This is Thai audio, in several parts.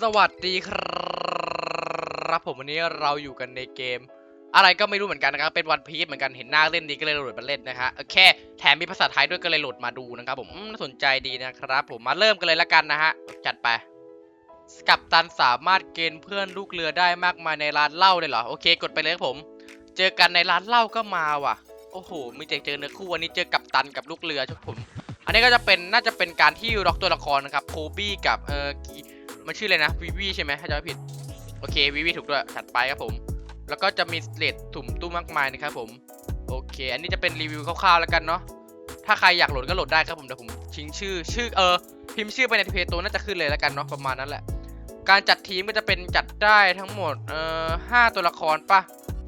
สวัสดีครับผมวันนี้เราอยู่กันในเกม อะไรก็ไม่รู้เหมือนกันนะครับ เป็นวันพีซเหมือนกันเห็นหน้าเล่นดีก็เลยโหลดมาเล่นนะฮะโอเคแถมมีภาษาไทยด้วยก็เลยโหลดมาดูนะครับผมน่าสนใจดีนะครับ ผมมาเริ่มกันเลยละกันนะฮะจัดไปกับตันสามารถเกณฑ์เพื่อนลูกเรือได้มากมายในร้านเหล้าเลยเหรอโอเค กดไปเลยครับผม เจอกันในร้านเหล้าก็มาว่ะ โอ้โหมีเจอเจอเนื้อคู่วันนี้เจอกับตันกับลูกเรือครับผม อันนี้ก็จะเป็นน่าจะเป็นการที่ล็อกตัวละครนะครับโคบี้กับเออ มันชื่ออะไรนะวิวีใช่ไหมถ้าจำไม่ผิด โอเควิวีถูกด้วยถัดไปครับผม แล้วก็จะมีเลดถุ่มตู้มากมายนะครับผม โอเค อันนี้จะเป็นรีวิวคร่าวๆแล้วกันเนาะ ถ้าใครอยากโหลดก็โหลดได้ครับผมเดี๋ยวผมทิ้งชื่อ ชื่อเออพิมพ์ชื่อไปในเพจตัวน่าจะขึ้นเลยแล้วกันเนาะประมาณนั้นแหละ การจัดทีมก็จะเป็นจัดได้ทั้งหมดเอ่อห้าตัวละครปะ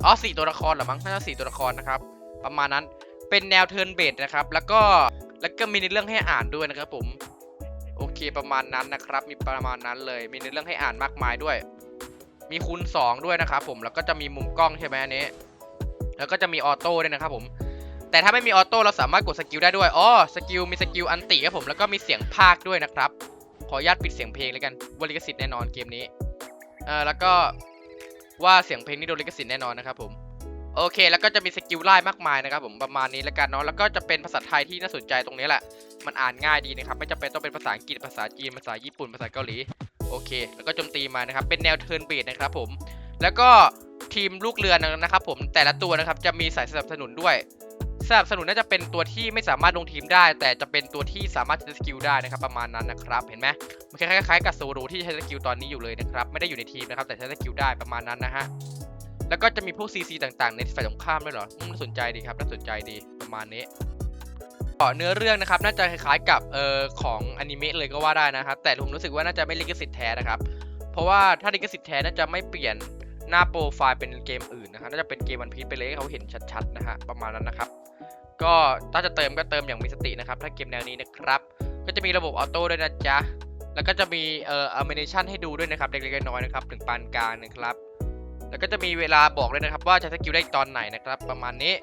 อ๋อสี่ตัวละครเหรอมั้งน่าจะสี่ตัวละครนะครับประมาณนั้นเป็นแนวเทิร์นเบสนะครับ แล้วก็แล้วก็มีในเรื่องให้อ่านด้วยนะครับผม โอเคประมาณนั้นนะครับ มีประมาณนั้นเลย มีในเรื่องให้อ่านมากมายด้วย มีคูณ2ด้วยนะครับผมแล้วก็จะมีมุมกล้องใช่ไหมอันนี้ แล้วก็จะมีออโต้ด้วยนะครับผมแต่ถ้าไม่มีออโต้เราสามารถกดสกิลได้ด้วยอ๋อสกิลมีสกิลอันติครับผมแล้วก็มีเสียงพากย์ด้วยนะครับ ขออนุญาตปิดเสียงเพลงแล้วกันวลิขสิทธิ์แน่นอนเกมนี้เออแล้วก็ว่าเสียงเพลงนี่โดนลิขสิทธิ์แน่นอนนะครับผม โอเค แล้วก็จะมีสกิลไล่มากมายนะครับผมประมาณนี้แล้วกันเนาะแล้วก็จะเป็นภาษาไทยที่น่าสนใจตรงนี้แหละ มันอ่านง่ายดีนะครับ ไม่จำเป็นต้องเป็นภาษาอังกฤษภาษาจีนภาษาญี่ปุ่นภาษาเกาหลีโอเค แล้วก็โจมตีมานะครับ เป็นแนวเทิร์นเบสนะครับผม แล้วก็ทีมลูกเรือนะครับผมแต่ละตัวนะครับจะมีสายสนับสนุนด้วยสนับสนุนน่าจะเป็นตัวที่ไม่สามารถลงทีมได้ แต่จะเป็นตัวที่สามารถใช้สกิลได้นะครับประมาณนั้นนะครับ เห็นไหมมันคล้ายๆกับโซโลที่ใช้สกิลตอนนี้อยู่เลยนะครับ ไม่ได้อยู่ในทีมนะครับ แต่ใช้สกิลได้ประมาณนั้นนะฮะ แล้วก็จะมีพวก CC ต่างๆ ในฝ่ายตรงข้ามด้วยเหรอมน่าสนใจดีครับน่าสนใจดีประมาณนี้ต่อเนื้อเรื่องนะครับน่าจะคล้ายๆกับเอ่อของอนิเมะเลยก็ว่าได้นะครับ แต่ผมรู้สึกว่าน่าจะไม่ลิขสิทธิ์แท้นะครับ เพราะว่าถ้าลิขสิทธิ์แท้น่าจะไม่เปลี่ยนหน้าโปรไฟล์เป็นเกมอื่นนะครับน่าจะเป็นเกมวันพีชไปเลยให้เขาเห็นชัดๆนะฮะประมาณนั้นนะครับ ก็ถ้าจะเติมก็เติมอย่างมีสตินะครับ ถ้าเกมแนวนี้นะครับ ก็จะมีระบบออโต้ด้วยนะจ๊ะแล้วก็จะมีเอ่ออ m เมเนชันให้ดูด้วยนะครับเล็กๆน้อยๆนะครับถึงปานกลางนะครับ แล้วก็จะมีเวลาบอกเลยนะครับ ว่าใช้สกิลได้ตอนไหนนะครับ ประมาณนี้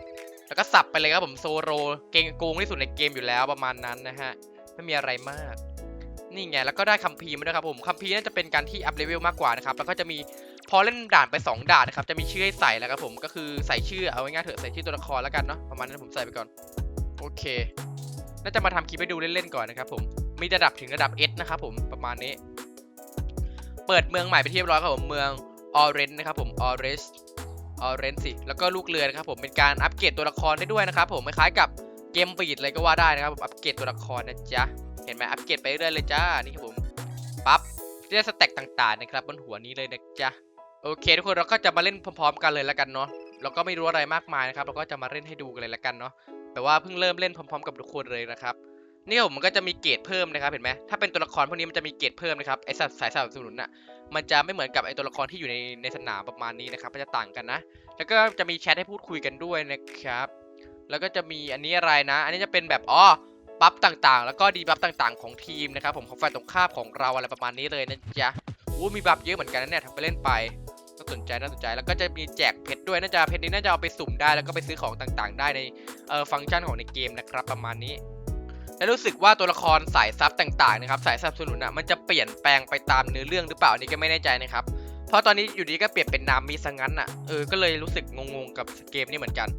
แล้วก็สับไปเลยครับผมโซโรเก่งโกงที่สุดในเกมอยู่แล้วประมาณนั้นนะฮะไม่มีอะไรมาก นี่ไงแล้วก็ได้คัมภีร์มาด้วยครับผมคัมภีร์น่าจะเป็นการที่อัพเลเวลมากกว่านะครับแล้วก็จะมีพอเล่นด่านไป 2 ด่านนะครับจะมีชื่อให้ใส่แล้วครับผมก็คือใส่ชื่อเอาง่ายๆเถอะใส่ชื่อตัวละครแล้วกันเนาะประมาณนั้นผมใส่ไปก่อนโอเค น่าจะมาทำคลิปให้ดูเล่นๆก่อนนะครับผมมีระดับถึงระดับ S นะครับผมประมาณนี้ เปิดเมืองใหม่ไปเรียบร้อยครับผมเมือง ออเรนนะครับผมออเรสออเรนสิ แล้วก็ลูกเรือนะครับผม เป็นการอัปเกรดตัวละครได้ด้วยนะครับผม คล้ายๆกับเกมบีดเลยก็ว่าได้นะครับผม อัปเกรดตัวละครนะจ๊ะ เห็นไหมอัปเกรดไปเรื่อยเลยจ้า นี่ครับผม ปั๊บได้สเต็กต่างๆนะครับบนหัวนี้เลยนะจ๊ะ โอเค ทุกคนเราก็จะมาเล่นพร้อมๆ กันเลยแล้วกันเนาะ เราก็ไม่รู้อะไรมากมายนะครับ เราก็จะมาเล่นให้ดูกันเลยแล้วกันเนาะ แต่ว่าเพิ่งเริ่มเล่นพร้อม ๆ กับทุกคนเลยนะครับ นี่ผมมันก็จะมีเกรดเพิ่มนะครับเห็นไหมถ้าเป็นตัวละครพวกนี้มันจะมีเกรดเพิ่มนะครับไอสัตว์สายสนับสนุนน่ะมันจะไม่เหมือนกับไอตัวละครที่อยู่ในในสนามประมาณนี้นะครับมันจะต่างกันนะ แล้วก็จะมีแชทให้พูดคุยกันด้วยนะครับ แล้วก็จะมีอันนี้อะไรนะ อันนี้จะเป็นแบบอ๋อบัฟต่างๆ แล้วก็ดีบัฟต่างๆ ของทีมนะครับผมของฝ่ายตรงข้ามของเราอะไรประมาณนี้เลยนะจ๊ะอู้มีบัฟเยอะเหมือนกันนะเนี่ยทำไปเล่นไปน่าสนใจน่าสนใจแล้วก็จะมีแจกเพชรด้วยน่าจะเพชรนี้น่าจะเอาไปสุ่มได้แล้วก็ไปซื้อของต่างๆ ได้ในเอ่อฟังก์ชันของในเกมนะครับประมาณนี้ และรู้สึกว่าตัวละครสายซับต่างๆนะครับสายสนับสนุนอะมันจะเปลี่ยนแปลงไปตามเนื้อเรื่องหรือเปล่านนี้ก็ไม่แน่ใจนะครับ เพราะตอนนี้อยู่ดีก็เปลี่ยนเป็นนามิซะงั้นอะเออก็เลยรู้สึกงงๆกับเกมนี้เหมือนกัน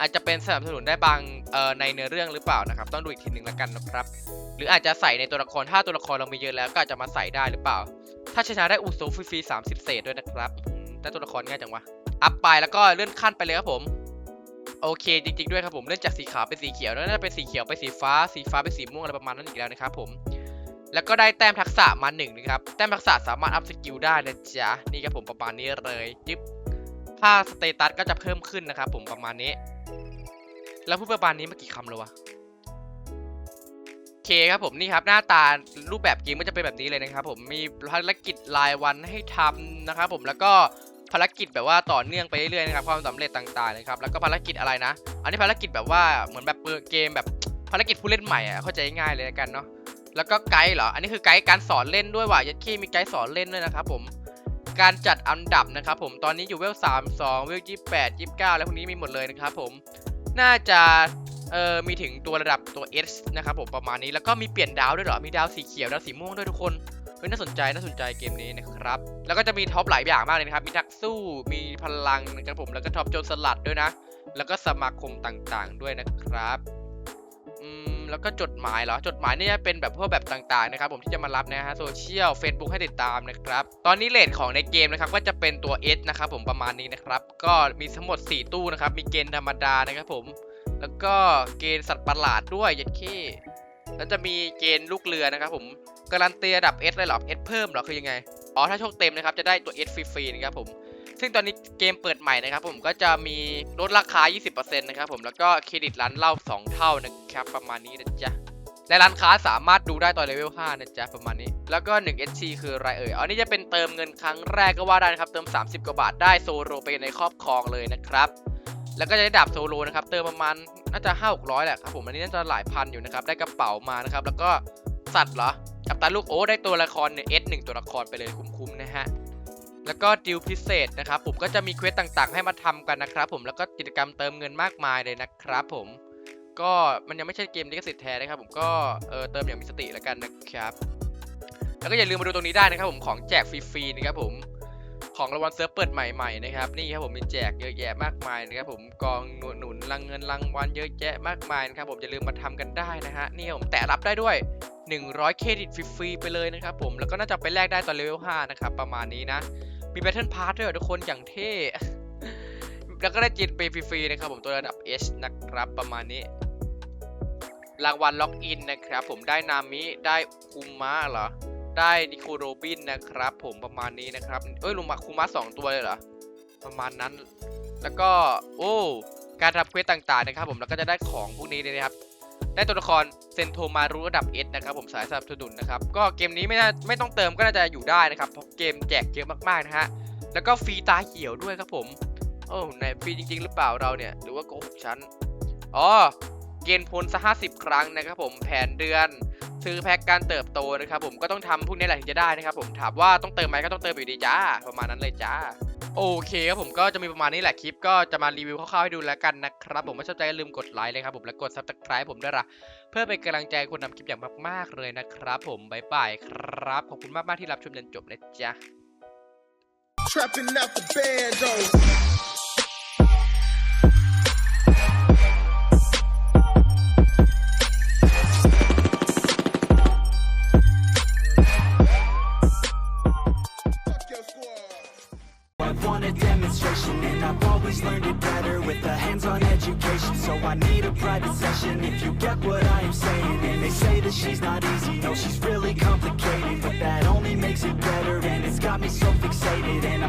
อาจจะเป็นสนับสนุนได้บางเอ่อในเนื้อเรื่องหรือเปล่านะครับ ต้องดูอีกทีหนึ่งแล้วกันนะครับ หรืออาจจะใส่ในตัวละครถ้าตัวละครเรามีเยอะแล้วก็อาจจะมาใส่ได้หรือเปล่า ถ้าชนะได้อุโซฟรีๆ30 เศษด้วยนะครับอืมแต่ตัวละครง่ายจังวะอัพไปแล้วก็เลื่อนขั้นไปเลยครับผม โอเคจริงๆด้วยครับผมเลื่อนจากสีขาวเป็นสีเขียวแล้วน่าจะเป็นสีเขียวไปสีฟ้า สีฟ้าเป็นสีม่วงอะไรประมาณนั้นอีกแล้วนะครับผมแล้วก็ได้แต้มทักษะมาหนึ่งนะครับแต้มทักษะสามารถอัพสกิลได้นะจ๊ะนี่ครับผมประมาณนี้เลยยึบค่าสเตตัสก็จะเพิ่มขึ้นนะครับผมประมาณนี้ แล้วพูดประมาณนี้มากี่คำแล้ววะโอเคครับผมนี่ครับหน้าตารูปแบบเกมก็จะเป็นแบบนี้เลยนะครับผมมีภารกิจรายวันให้ทำนะครับผมแล้วก็ ภารกิจแบบว่าต่อเนื่องไปเรื่อยๆนะครับความสำเร็จต่างๆนะครับแล้วก็ภารกิจอะไรนะ อันนี้ภารกิจแบบว่าเหมือนแบบเกมแบบภารกิจผู้เล่นใหม่อะเข้าใจง่ายเลยกันเนาะแล้วก็ไกด์เหรออันนี้คือไกด์การสอนเล่นด้วยว่ะยัดขี้มีไกด์สอนเล่นด้วยนะครับผมการจัดอันดับนะครับผมตอนนี้อยู่เวลสามสองเวลยี่แปดยี่สิบเก้าแล้วพวกนี้มีหมดเลยนะครับผมน่าจะเอ่อมีถึงตัวระดับตัว S นะครับผมประมาณนี้แล้วก็มีเปลี่ยนดาวด้วยเหรอมีดาวสีเขียวดาวสีม่วงด้วยทุกคน ฮ้ยน่าสนใจน่าสนใจเกมนี้นะครับ แล้วก็จะมีท็อปหลายอย่างมากเลยนะครับ มีนักสู้ มีพลังนะครับผม แล้วก็ท็อปโจรสลัดด้วยนะ แล้วก็สมาคมต่างๆด้วยนะครับอืมแล้วก็จดหมายเหรอ จดหมายนี่จะเป็นแบบพวกแบบต่างๆนะครับผมที่จะมารับนะฮะโซเชียล Facebook ให้ติดตามนะครับ ตอนนี้เลทของในเกมนะครับก็จะเป็นตัว S นะครับผมประมาณนี้นะครับ ก็มีทั้งหมด 4 ตู้นะครับ มีเกณฑ์ธรรมดานะครับผม แล้วก็เกณฑ์สัตว์ประหลาดด้วยยัดเข้ แล้วจะมีเกณฑ์ลูกเรือนะครับผมการันตีระดับ S เลยเหรอ S เพิ่มเหรอคือยังไง อ๋อ ถ้าโชคเต็มนะครับ จะได้ตัว S ฟรีๆนะครับผม ซึ่งตอนนี้เกมเปิดใหม่นะครับผมก็จะมีลดราคา 20%นะครับผม แล้วก็เครดิตร้านเหล้า2 เท่านะครับ ประมาณนี้นะจ๊ะ และร้านค้าสามารถดูได้ตอนเลเวล 5 นะจ๊ะ ประมาณนี้ แล้วก็ 1 SC คืออะไรเอ่ย อ๋อ นี่จะเป็นเติมเงินครั้งแรกก็ว่าได้นะครับ เติม 30 กว่าบาทได้โซโลไปในครอบครองเลยนะครับ แล้วก็จะได้ดาบโซโลนะครับ เติมประมาณ น่าจะ5 600แหละครับผมอันนี้น่าจะหลายพันอยู่นะครับได้กระเป๋ามานะครับแล้วก็สัตว์เหรอกับตาลูกโอ้ได้ตัวละครเนี่ย S 1ตัวละครไปเลยคุ้มๆนะฮะแล้วก็ดิวพิเศษนะครับผมก็จะมีเควสต่างๆ ให้มาทำกันนะครับผมแล้วก็กิจกรรมเติมเงินมากมายเลยนะครับผมก็มันยังไม่ใช่เกมลิขสิทธิ์แท้นะครับผมก็เออเติมอย่างมีสติแล้วกันนะครับ แล้วก็อย่าลืมมาดูตรงนี้ได้นะครับผมของแจกฟรีๆนะครับผม ของรางวัลเซิร์ฟเปิดใหม่ๆนะครับนี่ครับผมมีแจกเยอะแยะมากมายนะครับผมกองหนุนหนุนรางเงินรางวัลเยอะแยะมากมายนะครับผมอย่าลืมมาทำกันได้นะฮะนี่ครับผมแตะรับได้ด้วย 100 เครดิตฟรีๆไปเลยนะครับผมแล้วก็น่าจะไปแลกได้ตอนเลเวล5นะครับประมาณนี้นะ มีแบทเทิลพาร์ทด้วยทุกคนอย่างเท่แล้วก็ได้จิตไปฟรีๆนะครับผมตัวระดับ H นะครับประมาณนี้รางวัลล็อกอินนะครับผมได้นามิได้คุมะเหรอ ได้นิโคโรบินนะครับ ผมประมาณนี้นะครับ เอ้ยลุงมาคุมะสองตัวเลยเหรอ ประมาณนั้น แล้วก็โอ้การทำเควสต่างๆนะครับ ผมแล้วก็จะได้ของพวกนี้เลยนะครับได้ตัวละครเซนโทมารุระดับ S นะครับผมสายสนับสนุนนะครับ ก็เกมนี้ไม่น่าไม่ต้องเติมก็น่าจะอยู่ได้นะครับเพราะเกมแจกเยอะมากๆนะฮะแล้วก็ฟรีตาเขียวด้วยครับผมโอ้ในฟรีจริง ๆ หรือเปล่าเราเนี่ย หรือว่าโกหกฉันอ๋อ เกณฑ์พลสักห้าสิบครั้งนะครับผมแผนเดือนซื้อแพ็กการเติบโตนะครับผมก็ต้องทำพวกนี้แหละถึงจะได้นะครับผมถามว่าต้องเติมไหมก็ต้องเติมอยู่ดีจ้า ประมาณนั้นเลยจ้า โอเคครับผมก็จะมีประมาณนี้แหละคลิปก็จะมารีวิวคร่าวๆให้ดูแล้วกันนะครับผมไม่ชอบใจอย่าลืมกดไลค์เลยครับผมและกด subscribe ผมด้วยล่ะเพื่อเป็นกำลังใจคนทำคลิปอย่างมากๆเลยนะครับผมบ๊ายบายครับขอบคุณมากๆที่รับชมจนจบนะจ๊ะ Trapping out the bando. Want a demonstration and I've always learned it better with a hands-on education. So I need a private session if you get what I am saying. And they say that she's not easy, no she's really complicated But that only makes it better and it's got me so fixated and I'm